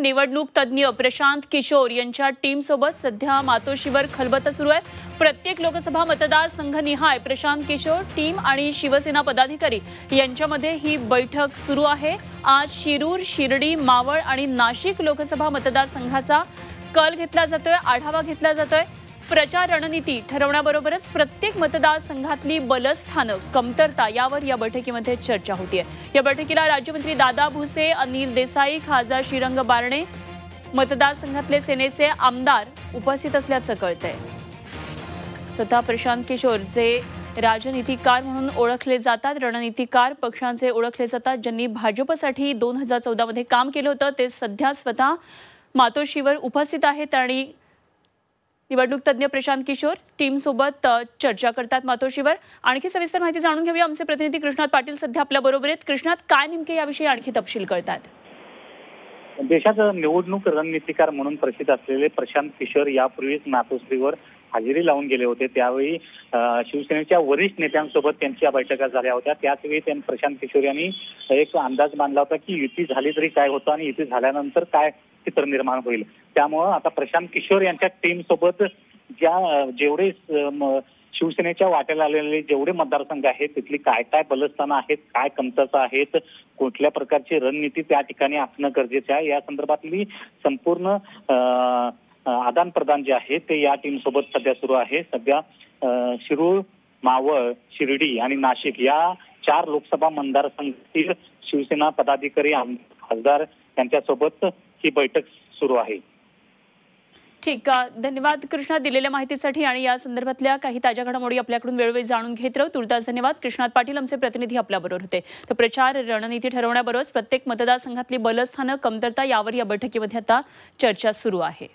निवडणूक तज्ज्ञ प्रशांत किशोर यांच्या टीमसोबत सध्या मातोश्रीवर खलबतं सुरू आहे. प्रत्येक लोकसभा मतदारसंघनिहाय प्रशांत किशोर टीम आणि शिवसेना पदाधिकारी यांच्यामध्ये ही बैठक सुरू आहे. आज शिरूर शिर्डी मावळ आणि नाशिक लोकसभा मतदारसंघाचा कल घेतला जातोय आढावा घेतला जातोय. प्रचार रणनीती ठरवण्याबरोबरच प्रत्येक मतदारसंघातली बलस्थानं कमतरता यावर या बैठकीमध्ये चर्चा होतीये. या बैठकीला राज्यमंत्री दादा भुसे अनिल देसाई खासदार श्रीरंग बारणे मतदारसंघातले सेनेचे आमदार उपस्थित असल्याचं कळतंय. स्वतः प्रशांत किशोर जे राजनीतिकार म्हणून ओळखले जातात रणनीतिकार पक्षांचे ओळखले जातात ज्यांनी भाजपसाठी दोन हजार चौदामध्ये काम केलं होतं ते सध्या स्वतः मातोश्रीवर उपस्थित आहेत आणि निवडणूक तज्ज्ञ प्रशांत किशोर टीम सोबत चर्चा करतात मातोश्रीवर आणखी सविस्तर माहिती जाणून घेऊया. आमचे प्रतिनिधी कृष्णात पाटील सध्या आपल्या बरोबर आहेत. कृष्णात काय नेमके याविषयी आणखी तपशील कळतात? देशात निवडणूक रणनीतीकार म्हणून प्रसिद्ध असलेले प्रशांत किशोर यापूर्वीच मातोश्रीवर हजेरी लावून गेले होते. त्यावेळी शिवसेनेच्या वरिष्ठ नेत्यांसोबत त्यांच्या बैठका झाल्या होत्या. त्याचवेळी त्यांनी प्रशांत किशोर यांनी एक अंदाज मांडला होता की युती झाली तरी काय होतं आणि युती झाल्यानंतर काय चित्र निर्माण होईल. त्यामुळं आता प्रशांत किशोर यांच्या टीम सोबत ज्या जेवढे शिवसेनेच्या वाट्याला आलेले जेवढे मतदारसंघ आहेत तिथली काय काय बलस्थानं आहेत काय कमतरता आहेत कुठल्या प्रकारची रणनीती त्या ठिकाणी असणं गरजेचं आहे या संदर्भातली संपूर्ण आदान प्रदान जे आहे ते या टीम सोबत सध्या सुरू आहे. सध्या शिरूळ शिरूर मावळ शिर्डी आणि नाशिक या चार लोकसभा मतदारसंघातील शिवसेना पदाधिकारी खासदार यांच्यासोबत ही बैठक सुरू आहे. ठीक धन्यवाद कृष्णा दिलेल्या माहितीसाठी आणि या संदर्भातल्या काही ताज्या घडामोडी आपल्याकडून वेळोवेळी जाणून घेत राहू. तुर्तास धन्यवाद. कृष्णात पाटील आमचे प्रतिनिधी आपल्याबरोबर होते. तर प्रचार रणनीती ठरवण्याबरोबरच प्रत्येक मतदारसंघातली बलस्थानं कमतरता यावर या बैठकीमध्ये आता चर्चा सुरू आहे.